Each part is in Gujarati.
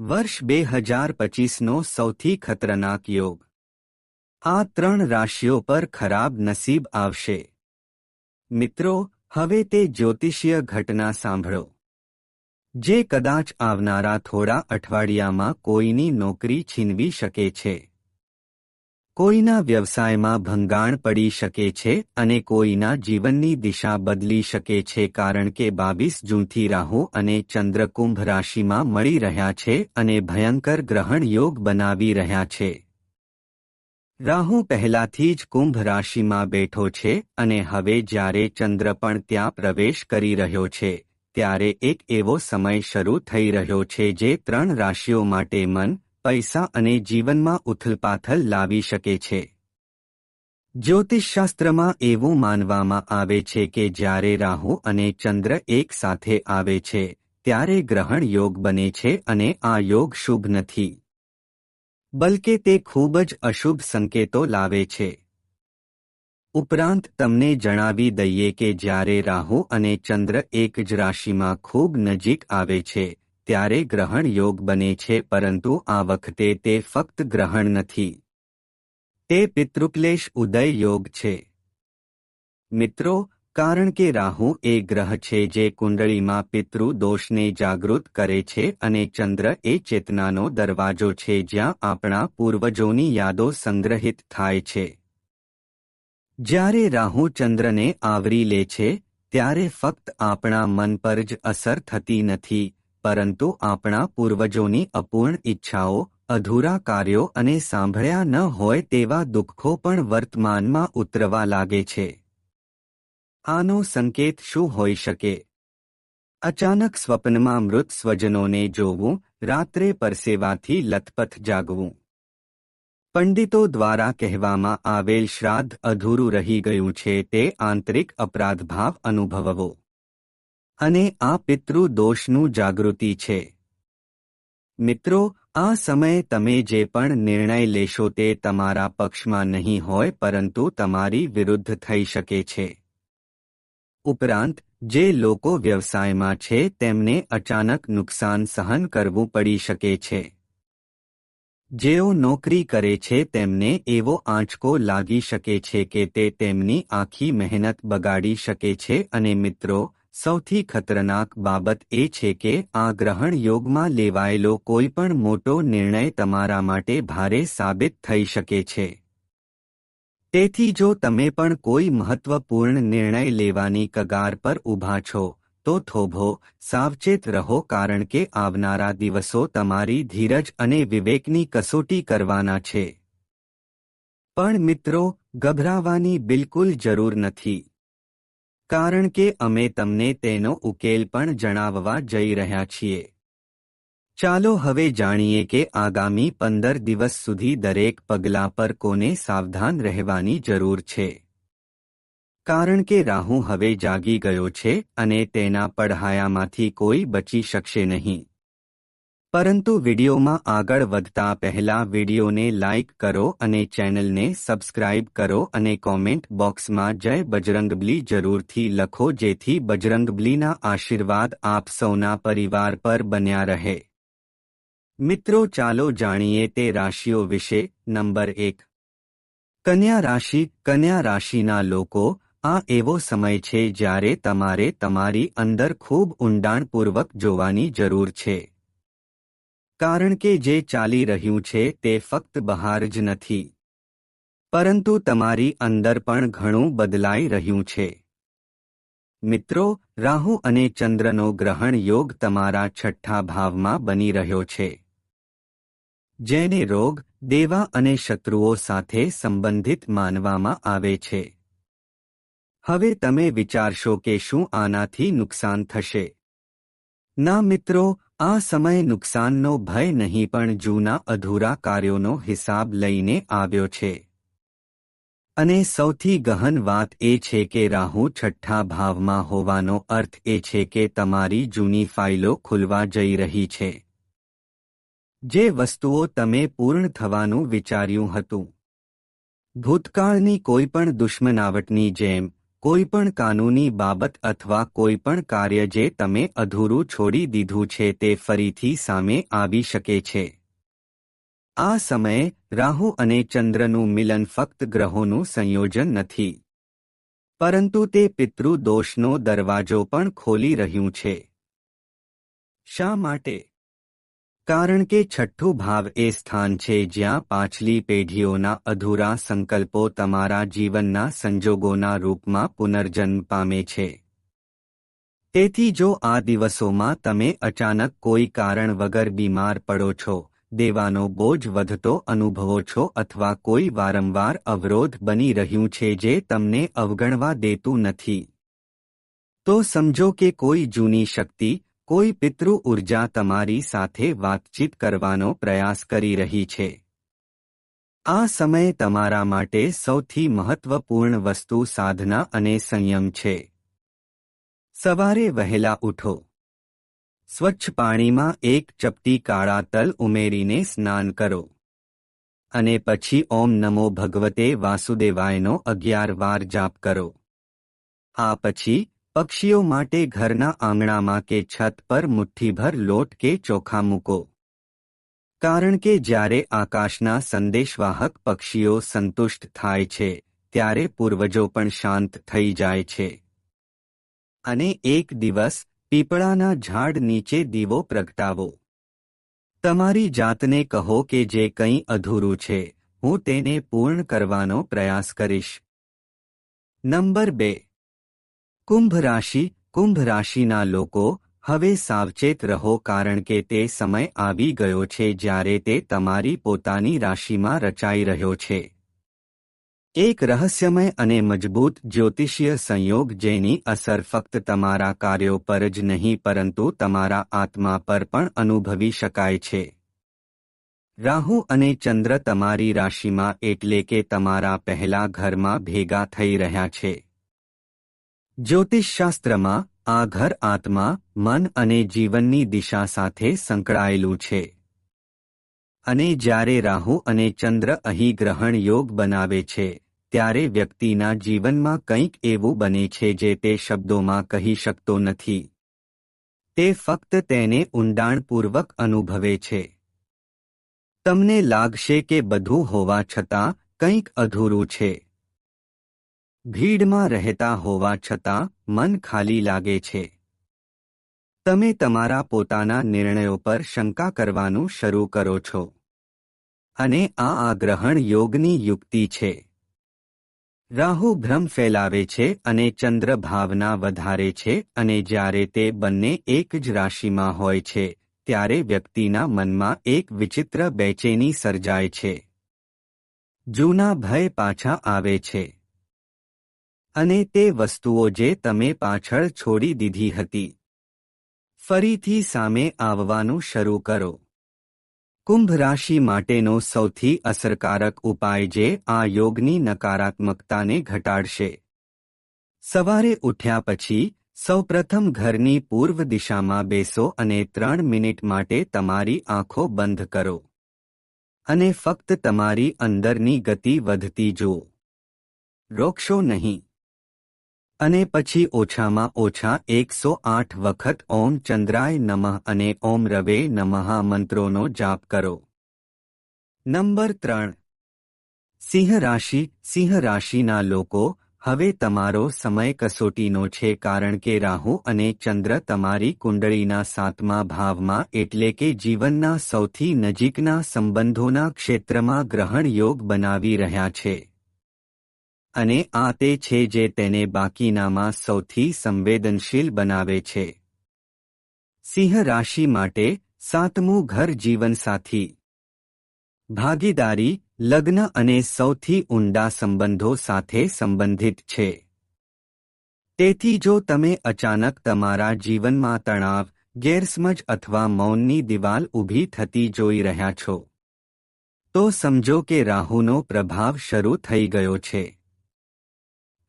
વર્ષ બે હજાર પચીસનો સૌથી ખતરનાક યોગ. આ ત્રણ રાશિઓ પર ખરાબ નસીબ આવશે. મિત્રો, હવે તે જ્યોતિષીય ઘટના સાંભળો. જે કદાચ આવનારા થોડા અઠવાડિયામાં કોઈની નોકરી છીનવી શકે છે. કોઈના વ્યવસાયમાં ભંગાણ પડી શકે છે અને કોઈના જીવનની દિશા બદલી શકે છે કારણ કે બાવીસ જૂનથી રાહુ અને ચંદ્ર કુંભ રાશિમાં મળી રહ્યા છે અને ભયંકર ગ્રહણ યોગ બનાવી રહ્યા છે. રાહુ પહેલાથી જ કુંભ રાશિમાં બેઠો છે અને હવે જ્યારે ચંદ્ર પણ ત્યાં પ્રવેશ કરી રહ્યો છે, ત્યારે એક એવો સમય શરૂ થઈ રહ્યો છે જે ત્રણ રાશિઓ માટે મન પૈસા અને જીવનમાં ઉથલપાથલ લાવી શકે છે. જ્યોતિષશાસ્ત્રમાં એવું માનવામાં આવે છે કે જ્યારે રાહુ અને ચંદ્ર એક સાથે આવે છે, ત્યારે ગ્રહણ યોગ બને છે અને આ યોગ શુભ નથી. બલકે તે ખૂબ જ અશુભ સંકેતો લાવે છે. ઉપરાંત તમને જણાવી દઈએ કે જ્યારે રાહુ અને ચંદ્ર એક જ રાશિમાં ખૂબ નજીક આવે છે ત્યારે ગ્રહણ યોગ બને છે, પરંતુ આ વખતે તે ફક્ત ગ્રહણ નથી. તે પિતૃક્લેશ ઉદય યોગ છે. મિત્રો, કારણ કે રાહુ એ ગ્રહ છે જે કુંડળીમાં પિતૃ દોષને જાગૃત કરે છે અને ચંદ્ર એ ચેતનાનો દરવાજો છે જ્યાં આપણા પૂર્વજોની યાદો સંગ્રહિત થાય છે. જ્યારે રાહુ ચંદ્રને આવરી લે છે, ત્યારે ફક્ત આપણા મન પર જ અસર થતી નથી. પરંતુ આપણા પૂર્વજોની અપૂર્ણ ઈચ્છાઓ, અધૂરા કાર્યો અને સાંભળ્યા ન હોય તેવા દુઃખો પણ વર્તમાનમાં ઉતરવા લાગે છે. આનો સંકેત શું હોઈ શકે? અચાનક સ્વપ્નમાં મૃત સ્વજનોને જોવું, રાત્રે પરસેવાથી લથપથ જાગવું. પંડિતો દ્વારા કહેવામાં આવેલ શ્રાદ્ધ અધૂરું રહી ગયું છે તે આંતરિક અપરાધભાવ અનુભવવો. અને આ પિતૃ દોષનું જાગૃતિ છે. મિત્રો, આ સમયે તમે જે પણ નિર્ણય લેશો તે તમારા પક્ષમાં નહીં હોય પરંતુ તમારી વિરુદ્ધ થઈ શકે છે. ઉપરાંત, જે લોકો વ્યવસાયમાં છે તેમને અચાનક નુકસાન સહન કરવું પડી શકે છે. જેઓ નોકરી કરે છે તેમને એવો આંચકો લાગી શકે છે કે તે તેમની આખી મહેનત બગાડી શકે છે અને મિત્રો સૌથી ખતરનાક બાબત એ છે કે આ ગ્રહણ યોગમાં લેવાયેલો કોઈ પણ મોટો નિર્ણય તમારા માટે ભારે સાબિત થઈ શકે છે. તેથી જો તમે પણ કોઈ મહત્વપૂર્ણ નિર્ણય લેવાની કગાર પર ઊભા છો, તો થોભો, સાવચેત રહો કારણ કે આવનારા દિવસો તમારી ધીરજ અને વિવેકની કસોટી કરવાના છે. પણ મિત્રો, ગભરાવાની બિલકુલ જરૂર નથી. કારણ કે અમે તમને તેનો ઉકેલ પણ જણાવવા જઈ રહ્યા છીએ. ચાલો હવે જાણીએ કે આગામી પંદર દિવસ સુધી દરેક પગલા પર કોને સાવધાન રહેવાની જરૂર છે. કારણ કે રાહુ હવે જાગી ગયો છે અને તેના પડહાયામાંથી કોઈ બચી શકશે નહીં. પરંતુ વિડીયોમાં આગળ વધતા પહેલા વિડીયોને લાઇક કરો અને ચેનલને સબસ્ક્રાઇબ કરો અને કોમેન્ટ બોક્સમાં જય બજરંગબલી જરૂરથી લખો જેથી બજરંગબલીના આશીર્વાદ આપ સૌના પરિવાર પર બન્યા રહે. મિત્રો ચાલો જાણીએ તે રાશિઓ વિશે. નંબર એક. કન્યા રાશિ. કન્યા રાશિના લોકો, આ એવો સમય છે જ્યારે તમારે તમારી અંદર ખૂબ ઊંડાણપૂર્વક જોવાની જરૂર છે. કારણ કે જે ચાલી રહ્યું છે તે ફક્ત બહાર જ નથી. પરંતુ તમારી અંદર પણ ઘણું બદલાઈ રહ્યું છે. મિત્રો, રાહુ અને ચંદ્રનો ગ્રહણ યોગ તમારા છઠ્ઠા ભાવમાં બની રહ્યો છે. જેને રોગ, દેવા અને શત્રુઓ સાથે સંબંધિત માનવામાં આવે છે. હવે તમે વિચારશો કે શું આનાથી નુકસાન થશે? ના મિત્રો આ સમય નુકસાનનો ભય નહીં પણ જૂના અધૂરા કાર્યોનો હિસાબ લઈને આવ્યો છે. અને સૌથી ગહન વાત એ છે કે રાહુ છઠ્ઠા ભાવમાં હોવાનો અર્થ એ છે કે તમારી જૂની ફાઇલો ખુલવા જઈ રહી છે. જે વસ્તુઓ તમે પૂર્ણ થવાનું વિચાર્યું હતું. ભૂતકાળની કોઈપણ દુશ્મનાવટની જેમ કોઈ પણ કાનૂની બાબત અથવા કોઈ પણ કાર્ય જે તમે અધૂરું છોડી દીધું છે તે ફરીથી સામે આવી શકે છે. આ સમયે, રાહુ અને ચંદ્રનું મિલન ફક્ત ગ્રહોનું સંયોજન નથી. પરંતુ તે પિતૃદોષનો દરવાજો પણ ખોલી રહ્યું છે. શા માટે? કારણ કે છઠ્ઠું ભાવ એ સ્થાન છે જ્યાં પાછલી પેઢીઓના અધૂરા સંકલ્પો તમારા જીવનના સંજોગોના રૂપમાં પુનર્જન્મ પામે છે. તેથી જો આ દિવસોમાં તમે અચાનક કોઈ કારણ વગર બીમાર પડો છો, દેવાનો બોજ વધતો અનુભવો છો અથવા કોઈ વારંવાર અવરોધ બની રહ્યું છે જે તમને અવગણવા દેતું નથી. તો સમજો કે કોઈ જૂની શક્તિ કોઈ પિતૃ ઊર્જા તમારી સાથે વાતચીત કરવાનો પ્રયાસ કરી રહી છે. આ સમય તમારા માટે સૌથી મહત્વપૂર્ણ વસ્તુ સાધના અને સંયમ છે. સવારે વહેલા ઉઠો. સ્વચ્છ પાણીમાં એક ચપટી કાળા તલ ઉમેરીને સ્નાન કરો. અને પછી ઓમ નમો ભગવતે વાસુદેવાયનો અગિયાર વાર જાપ કરો. આ પછી પક્ષીઓ માટે ઘરના આંગણામાં કે છત પર મુઠ્ઠીભર લોટ કે ચોખા મૂકો. કારણ કે જ્યારે આકાશના સંદેશવાહક પક્ષીઓ સંતુષ્ટ થાય છે, ત્યારે પૂર્વજો પણ શાંત થઈ જાય છે. અને એક દિવસ પીપળાના ઝાડ નીચે દીવો પ્રગટાવો. તમારી જાતને કહો કે જે કંઈ અધૂરું છે, હું તેને પૂર્ણ કરવાનો પ્રયાસ કરીશ. નંબર બે. કુંભ રાશિ કુંભ રાશિના લોકો હવે સાવચેત રહો કારણ કે તે સમય આવી ગયો છે જ્યારે તે તમારી પોતાની રાશિમાં રચાઈ રહ્યો છે. એક રહસ્યમય અને મજબૂત જ્યોતિષીય સંયોગ જેની અસર ફક્ત તમારા કાર્યો પર જ નહીં પરંતુ તમારા આત્મા પર પણ અનુભવી શકાય છે. રાહુ અને ચંદ્ર તમારી રાશિમાં એટલે કે તમારા પહેલા ઘરમાં ભેગા થઈ રહ્યા છે. જ્યોતિષશાસ્ત્રમાં આ ઘર આત્મા, મન અને જીવનની દિશા સાથે સંકળાયેલું છે. અને જ્યારે રાહુ અને ચંદ્ર અહીં ગ્રહણ યોગ બનાવે છે, ત્યારે વ્યક્તિના જીવનમાં કંઈક એવું બને છે જે તે શબ્દોમાં કહી શકતો નથી. તે ફક્ત તેને ઊંડાણપૂર્વક અનુભવે છે. તમને લાગશે કે બધું હોવા છતાં કંઈક અધૂરું છે. ભીડમાં રહેતા હોવા છતાં મન ખાલી લાગે છે. તમે તમારા પોતાના નિર્ણયો પર શંકા કરવાનું શરૂ કરો છો. અને આ આગ્રહણ યોગની યુક્તિ છે. રાહુ ભ્રમ ફેલાવે છે અને ચંદ્ર ભાવના વધારે છે અને જ્યારે તે બંને એક જ રાશિમાં હોય છે, ત્યારે વ્યક્તિના મનમાં એક વિચિત્ર બેચેની સર્જાય છે. જૂના ભય પાછા આવે છે. અને તે વસ્તુઓ જે તમે પાછળ છોડી દીધી હતી. ફરીથી સામે આવવાનું શરૂ કરો. કુંભ રાશિ માટેનો સૌથી અસરકારક ઉપાય જે આ યોગની નકારાત્મકતાને ઘટાડશે. સવારે ઉઠ્યા પછી સૌપ્રથમ ઘરની પૂર્વ દિશામાં બેસો અને ત્રણ મિનિટ માટે તમારી આંખો બંધ કરો. અને ફક્ત તમારી અંદરની ગતિ વધતી જુઓ. રોકશો નહીં. અને પછી ઓછામાં ઓછા એકસો આઠ વખત ઓમ ચંદ્રાય નમઃ અને ઓમ રવે નમઃ મંત્રોનો જાપ કરો. નંબર ત્રણ. સિંહ રાશિ, સિંહ રાશિના લોકો, હવે તમારો સમય કસોટીનો છે કારણ કે રાહુ અને ચંદ્ર તમારી કુંડળીના સાતમા ભાવમાં એટલે કે જીવનના સૌથી નજીકના સંબંધોના ક્ષેત્રમાં ગ્રહણ યોગ બનાવી રહ્યા છે. અને આ તે છે જે તેને બાકીનામાં સૌથી સંવેદનશીલ બનાવે છે. સિંહ રાશિ માટે સાતમું ઘર જીવનસાથી. ભાગીદારી, લગ્ન અને સૌથી ઊંડા સંબંધો સાથે સંબંધિત છે. તેથી જો તમે અચાનક તમારા જીવનમાં તણાવ, ગેરસમજ અથવા મૌનની દિવાલ ઊભી થતી જોઈ રહ્યા છો, તો સમજો કે રાહુનો પ્રભાવ શરૂ થઈ ગયો છે.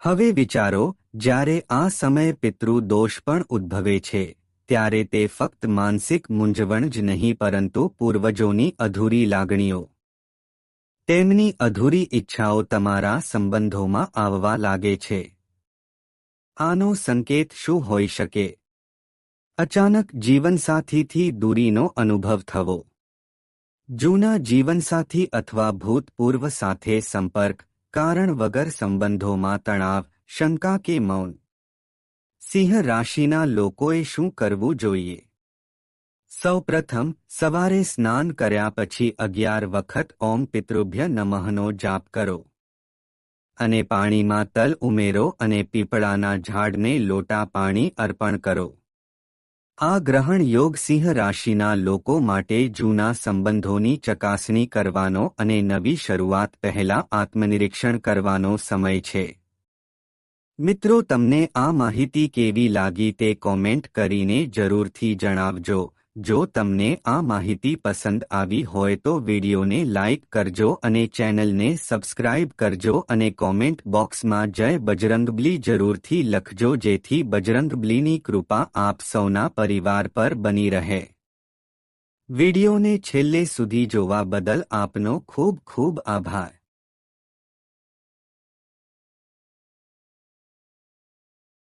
હવે વિચારો, જ્યારે આ સમય પિતૃ દોષ પણ ઉદ્ભવે છે, ત્યારે તે ફક્ત માનસિક મૂંઝવણ જ નહીં, પરંતુ પૂર્વજોની અધૂરી લાગણીઓ. તેમની અધૂરી ઈચ્છાઓ તમારા સંબંધોમાં આવવા લાગે છે. આનો સંકેત શું હોઈ શકે? અચાનક જીવનસાથીથી દૂરીનો અનુભવ થવો. જૂના જીવનસાથી અથવા ભૂતપૂર્વ સાથે સંપર્ક કારણ વગર સંબંધોમાં તણાવ, શંકા કે મૌન. સિંહ રાશિના લોકોએ શું કરવું જોઈએ? સૌપ્રથમ, સવારે સ્નાન કર્યા પછી અગિયાર વખત ઓમ પિતૃભ્ય નમઃનો જાપ કરો. અને પાણીમાં તલ ઉમેરો અને પીપળાના ઝાડને લોટા પાણી અર્પણ કરો. આ ગ્રહણ યોગ સિંહ રાશિના લોકો માટે જૂના સંબંધોની ચકાસણી કરવાનો અને નવી શરૂઆત પહેલા આત્મનિરીક્ષણ કરવાનો સમય છે. મિત્રો, તમને આ માહિતી કેવી લાગી તે કોમેન્ટ કરીને જરૂરથી જણાવજો. જો તમને આ માહિતી પસંદ આવી હોય તો વિડીયોને લાઇક કરજો અને ચેનલને સબસ્ક્રાઇબ કરજો અને કોમેન્ટ બોક્સમાં જય બજરંગબલી જરૂરથી લખજો જેથી બજરંગબલીની કૃપા આપ સૌના પરિવાર પર બની રહે. વિડીયોને છેલ્લે સુધી જોવા બદલ આપનો ખૂબ ખૂબ આભાર.